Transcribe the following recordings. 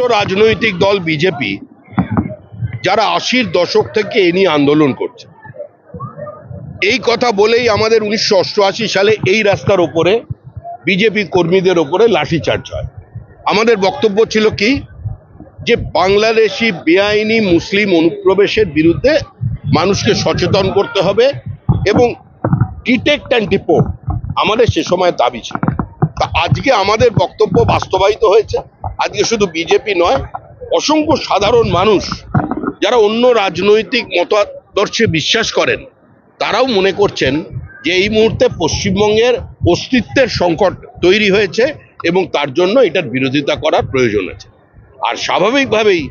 রাজনৈতিক দল বিজেপি, যারা আশির দশক থেকে এ নিয়ে আন্দোলন করছে। এই কথা বলেই আমাদের উনিশশো অষ্টআশি সালে এই রাস্তার ওপরে বিজেপি কর্মীদের ওপরে লাঠিচার্জ হয়। আমাদের বক্তব্য ছিল কি? যে বাংলাদেশি বেআইনি মুসলিম অনুপ্রবেশের বিরুদ্ধে মানুষকে সচেতন করতে হবে এবং ডিটেক্ট অ্যান্ড ডিপোর্ট আমাদের সে সময় দাবি ছিল। তা আজকে আমাদের বক্তব্য বাস্তবায়িত হয়েছে। আজকে শুধু বিজেপি নয়, অসংখ্য সাধারণ মানুষ যারা অন্য রাজনৈতিক মতাদর্শে বিশ্বাস করেন, তারাও মনে করছেন যে এই মুহূর্তে পশ্চিমবঙ্গের অস্তিত্বের সংকট তৈরি হয়েছে এবং তার জন্য এটার বিরোধিতা করার প্রয়োজন আছে। আর স্বাভাবিকভাবেই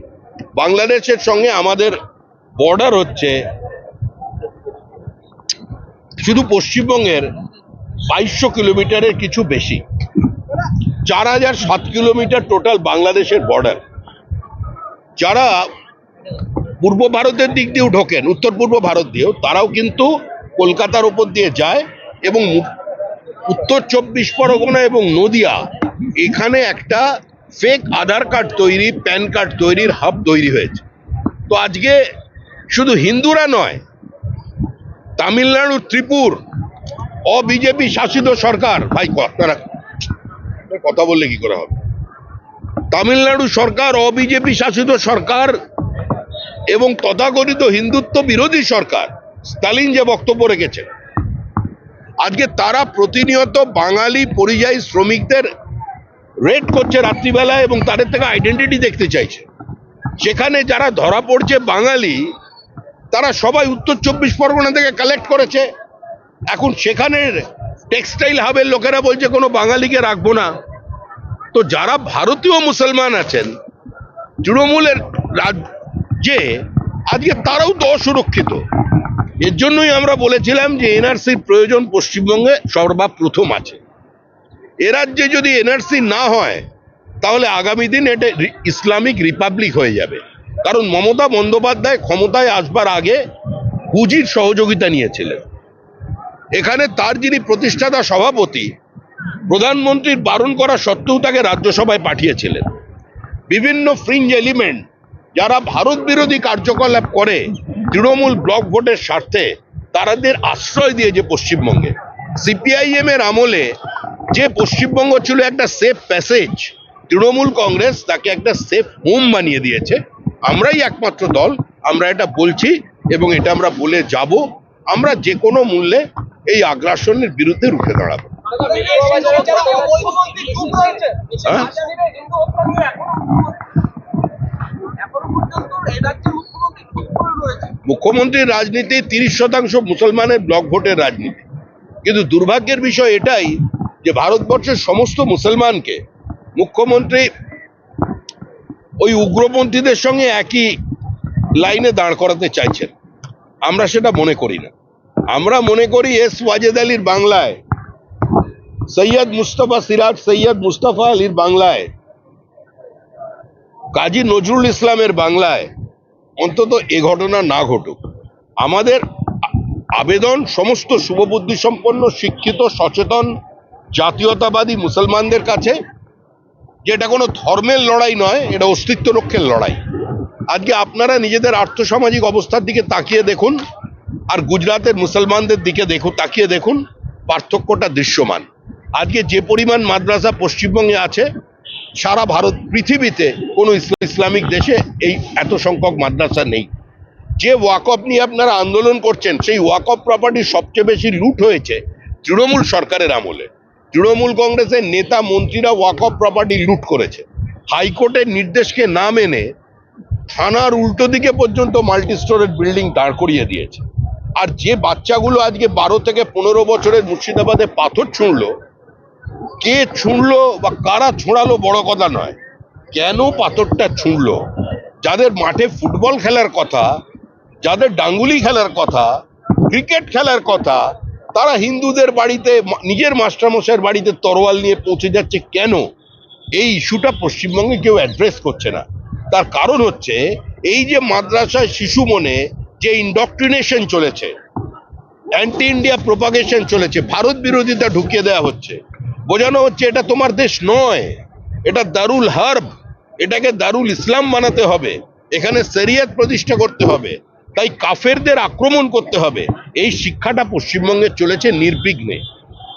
বাংলাদেশের সঙ্গে আমাদের বর্ডার হচ্ছে শুধু পশ্চিমবঙ্গের বাইশশো কিলোমিটারের কিছু বেশি। চার হাজার সাত কিলোমিটার টোটাল বাংলাদেশের বর্ডার যারা পূর্ব ভারতের দিক দিয়েও ঢোকেন, উত্তর পূর্ব ভারত দিয়েও, তারাও কিন্তু কলকাতার উপর দিয়ে যায় এবং উত্তর চব্বিশ পরগনা এবং নদিয়া, এখানে একটা ফেক আধার কার্ড তৈরি প্যান কার্ড তৈরির হাব তৈরি হয়েছে। তো আজকে শুধু হিন্দুরা নয়, তামিলনাড়ু, ত্রিপুর, অবিজেপি শাসিত সরকার, ভাই, আপনারা কথা বললে কি করে হবে? তামিলনাড়ু সরকার, অবিজেপি শাসিত সরকার এবং তথাকথিত হিন্দুত্ব বিরোধী সরকার, স্টালিন যে বক্তব্য রেখেছেন। আজকে তারা প্রতিনিয়ত বাঙালি পরিযায়ী শ্রমিকদের রেড করছে রাত্রিবেলা এবং তাদের থেকে আইডেন্টিটি দেখতে চাইছে। সেখানে যারা ধরা পড়ছে বাঙালি, তারা সবাই উত্তর চব্বিশ পরগনা থেকে কালেক্ট করেছে। এখন সেখানের টেক্সটাইল হাবের লোকেরা বলছে, কোনো বাঙালিকে রাখব না। তো যারা ভারতীয় মুসলমান আছেন, তৃণমূলের রাজ্যে, আজকে তারাও তো অসুরক্ষিত। এর জন্যই আমরা বলেছিলাম যে এনআরসির প্রয়োজন পশ্চিমবঙ্গে সর্বপ্রথম আছে। এ রাজ্যে যদি এনআরসি না হয়, তাহলে আগামী দিন এটা ইসলামিক রিপাবলিক হয়ে যাবে। কারণ মমতা বন্দ্যোপাধ্যায় ক্ষমতায় আসবার আগে হুজির সহযোগিতা নিয়েছিলেন। এখানে তার যিনি প্রতিষ্ঠাতা সভাপতি, প্রধানমন্ত্রীর বারণ করা সত্ত্বেও তাকে রাজ্যসভায় পাঠিয়েছিলেন। বিভিন্ন ফ্রিঞ্জ এলিমেন্ট যারা ভারত বিরোধী কার্যকলাপ করে, তৃণমূল ব্লক ভোটের স্বার্থে তারাদের আশ্রয় দিয়েছে পশ্চিমবঙ্গে। সিপিআইএম এর আমলে যে পশ্চিমবঙ্গ ছিল একটা সেফ প্যাসেজ তৃণমূল কংগ্রেস তাকে একটা সেফ হোম বানিয়ে দিয়েছে। আমরাই একমাত্র দল, আমরা এটা বলছি এবং এটা আমরা বলে যাব। আমরা যে কোনো মূল্যে এই আগ্রাসনের বিরুদ্ধে রুখে দাঁড়াবো। হ্যাঁ? মুখ্যমন্ত্রীর রাজনীতি তিরিশ শতাংশ মুসলমানের ব্লক ভোটের রাজনীতি। কিন্তু দুর্ভাগ্যের বিষয় এটাই যে ভারতবর্ষের সমস্ত মুসলমানকে মুখ্যমন্ত্রী ওই উগ্রপন্থীদের সঙ্গে একই লাইনে দাঁড় করাতে চাইছেন। আমরা সেটা মনে করি না। আমরা মনে করি এস ওয়াজেদ আলীর বাংলায়, সৈয়দ মুস্তফা সিরাজ, সৈয়দ মুস্তফা আলীর বাংলায়, কাজী নজরুল ইসলামের বাংলায় অন্তত এ ঘটনা না ঘটুক। আমাদের আবেদন সমস্ত শুভবুদ্ধি সম্পন্ন, শিক্ষিত, সচেতন, জাতীয়তাবাদী মুসলমানদের কাছে, যে এটা কোনো ধর্মের লড়াই নয়, এটা অস্তিত্ব রক্ষের লড়াই। আজকে আপনারা নিজেদের আর্থসামাজিক অবস্থার দিকে তাকিয়ে দেখুন আর গুজরাতের মুসলমানদের দিকে দেখুন, তাকিয়ে দেখুন, পার্থক্যটা দৃশ্যমান। আজকে যে পরিমাণ মাদ্রাসা পশ্চিমবঙ্গে আছে, সারা ভারত, পৃথিবীতে কোনো ইসলামিক দেশে এই এত সংখ্যক মাদ্রাসা নেই। যে ওয়াকফ নিয়ে আপনারা আন্দোলন করছেন, সেই ওয়াকফ প্রপার্টি সবচেয়ে বেশি লুট হয়েছে তৃণমূল সরকারের আমলে। তৃণমূল কংগ্রেসের নেতা, মন্ত্রীরা ওয়াকফ প্রপার্টি লুট করেছে। হাইকোর্টের নির্দেশকে না মেনে থানার উল্টো দিকে পর্যন্ত মাল্টি স্টোরেজ বিল্ডিং দাঁড় করিয়ে দিয়েছে। আর যে বাচ্চাগুলো আজকে বারো থেকে পনেরো বছরের মুর্শিদাবাদে পাথর ছুঁড়লো, কে ছুঁড়লো বা কারা ছোঁড়ালো বড় কথা নয়, কেন পাথরটা ছুঁড়লো? যাদের মাঠে ফুটবল খেলার কথা, যাদের ডাঙ্গুলি খেলার কথা, ক্রিকেট খেলার কথা, তারা হিন্দুদের বাড়িতে নিজের মাস্টারমশাইয়ের বাড়িতে তরোয়াল নিয়ে পৌঁছে যাচ্ছে কেন? এই ইস্যুটা পশ্চিমবঙ্গে কেউ অ্যাড্রেস করছে না। তার কারণ হচ্ছে, এই যে মাদ্রাসায় শিশু মনে যে ইন্ডক্ট্রিনেশন চলেছে অ্যান্টি ইন্ডিয়া প্রোপাগেশন চলেছে, ভারত বিরোধিতা ঢুকিয়ে দেওয়া হচ্ছে। বোঝানো হচ্ছে এটা তোমার দেশ নয়, এটা দারুল হার্ব, এটাকে দারুল ইসলাম বানাতে হবে, এখানে শরিয়ত প্রতিষ্ঠা করতে হবে, তাই কাফেরদের আক্রমণ করতে হবে, এই শিক্ষাটা পশ্চিমবঙ্গে চলেছে নির্বিঘ্নে।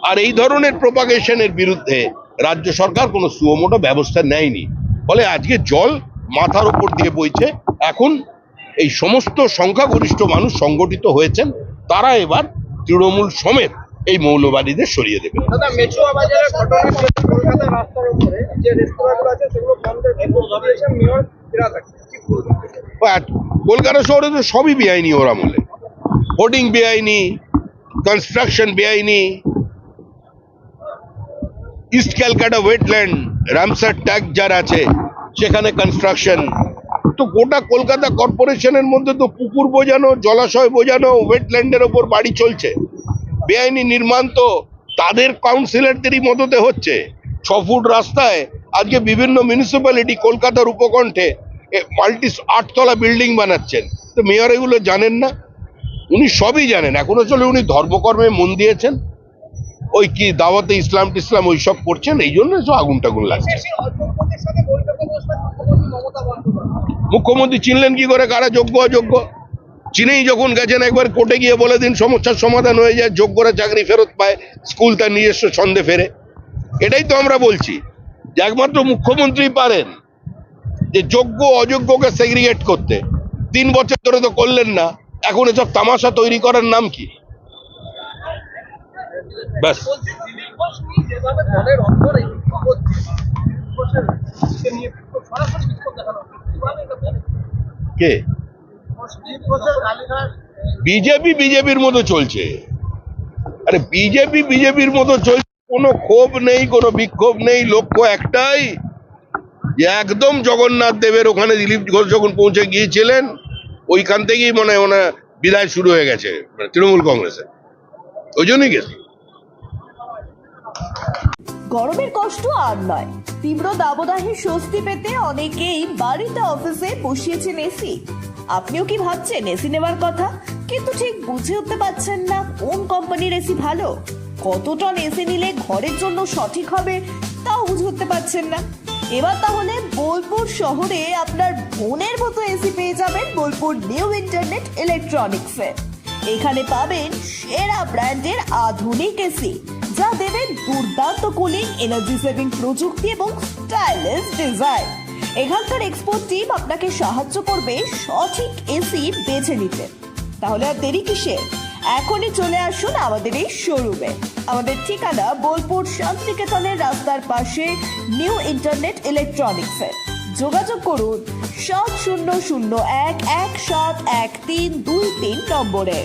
আর এই ধরনের প্রপাগেশনের বিরুদ্ধে রাজ্য সরকার কোনো সুমোটো ব্যবস্থা নেয়নি, ফলে আজকে জল মাথার উপর দিয়ে বইছে, এখন এই সমস্ত সংখ্যাগরিষ্ঠ মানুষ সংগঠিত হয়েছেন তারা এবার তৃণমূল সমেত এই মৌলবাদীদের সরিয়ে দেবে কলকাতা শহরে তো সবই বেআইনি ওর আমলে। হোর্ডিং বেআইনি কনস্ট্রাকশন বেআইনি। East Calcutta wetland Ramsar tag যার আছে সেখানে কনস্ট্রাকশন তো গোটা কলকাতা কর্পোরেশনের মধ্যে তো পুকুর বোঝানো, জলাশয় বোঝানো ওয়েটল্যান্ডের ওপর বাড়ি চলছে। বেআইনি নির্মাণ তো তাদের কাউন্সিলরদেরই মদতে হচ্ছে। ছ ফুট রাস্তায় আজকে বিভিন্ন মিউনিসিপ্যালিটি কলকাতার উপকণ্ঠে মাল্টি আটতলা বিল্ডিং বানাচ্ছেন। তো মেয়র এগুলো জানেন না? উনি সবই জানেন। এখনও চলে উনি ধর্মকর্মে মন দিয়েছেন। ওই কি দাওয়াতে ইসলাম টিসলাম ওই সব করছেন এই জন্য আগুন টাগুন লাগছে। মুখ্যমন্ত্রী চিনলেন কি করে? কারা যোগ্য, অযোগ্য? চিনেই যখন গেছেন, একবার কোর্টে গিয়ে বলে দিন, সমস্যার সমাধান হয়ে যায়, যোগ্যরা চাকরি ফেরত পায়, স্কুল তার নিজস্ব ছন্দে ফেরে। এটাই তো আমরা বলছি যে একমাত্র মুখ্যমন্ত্রী পারেন যে যোগ্য, অযোগ্যকে সেগ্রিগেট করতে। তিন বছর ধরে তো করলেন না, এখন এসব তামাশা তৈরি করার নাম কি? ব্যাস। যেভাবে দলের অন্তরে বিক্ষোভ হচ্ছে সরাসরি বিক্ষোভ দেখানো কে? বিজেপি বিজেপির মতো চলছে। আরে বিজেপি বিজেপির মতো চলছে কোনো ক্ষোভ নেই কোনো বিক্ষোভ নেই লক্ষ্য একটাই যে একদম জগন্নাথ দেবের ওখানে দিলীপ ঘোষ যখন পৌঁছে গিয়েছিলেন ওইখান থেকেই মনে হয় ওনার বিদায় শুরু হয়ে গেছে মানে তৃণমূল কংগ্রেসের। ওই জন্যই গেছে। গরমের কষ্ট আর নয়। তীব্র দাবদাহে স্বস্তি পেতে অনেকেই বাড়িতে অফিসে বসিয়েছেন এসি আপনিও কি ভাবছেন এসি নেওয়ার কথা? কিন্তু ঠিক বুঝে উঠতে পারছেন না কোন কোম্পানির এসি ভালো। কত টন এসি নিলে ঘরের জন্য সঠিক হবে তাও বুঝে উঠতে পারছেন না। এবার তাহলে বোলপুর শহরে আপনার মনের মতো এসি পেয়ে যাবেন বোলপুর নিউ ইন্টারনেট ইলেকট্রনিক্সে। এখানে পাবেন সেরা ব্র্যান্ডের আধুনিক এসি। যা দেবে দুর্দান্ত কুলিং এনার্জি সেভিং প্রযুক্তি এবং স্টাইলিশ ডিজাইন এখানকার এক্সপোর্ট টিম আপনাকে সাহায্য করবে সঠিক এসি বেছে নিতে। তাহলে আর দেরি কিসের এখনই চলে আসুন আমাদের এই শোরুমে আমাদের ঠিকানা বোলপুর শান্তিনিকেতনের রাস্তার পাশে নিউ ইন্টারনেট ইলেকট্রনিক্সে যোগাযোগ করুন সাত শূন্য শূন্য এক এক সাত এক তিন দুই তিন নম্বরে।